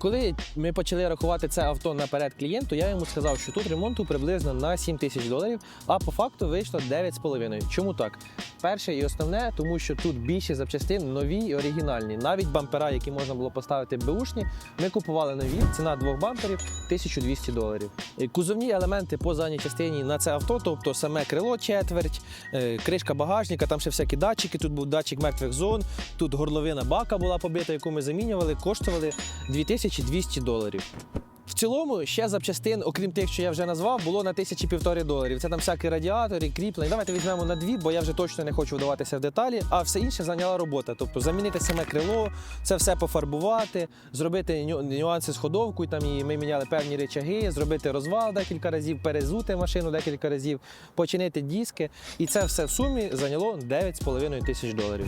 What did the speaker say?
Коли ми почали рахувати це авто наперед клієнту, я йому сказав, що тут ремонту приблизно на 7 тисяч доларів, а по факту вийшло 9,5. Чому так? Перше і основне, тому що тут більше запчастин нові і оригінальні. Навіть бампера, які можна було поставити беушні, ми купували нові. Ціна двох бамперів 1200 доларів. Кузовні елементи по задній частині на це авто, тобто саме крило четверть, е, кришка багажника, там ще всякі датчики. Тут був датчик мертвих зон, тут горловина бака була побита, яку ми замінювали, коштували 2200 доларів. В цілому ще запчастин, окрім тих, що я вже назвав, було на тисячі півтори доларів. Це там всякі радіатори, кріплення. Давайте візьмемо на дві, бо я вже точно не хочу вдаватися в деталі. А все інше зайняла робота. Тобто замінити саме крило, це все пофарбувати, зробити ню- нюанси з ходовкою. Там і ми міняли певні речаги, зробити розвал декілька разів, перезути машину декілька разів, починити диски. І це все в сумі зайняло 9,5 тисяч доларів.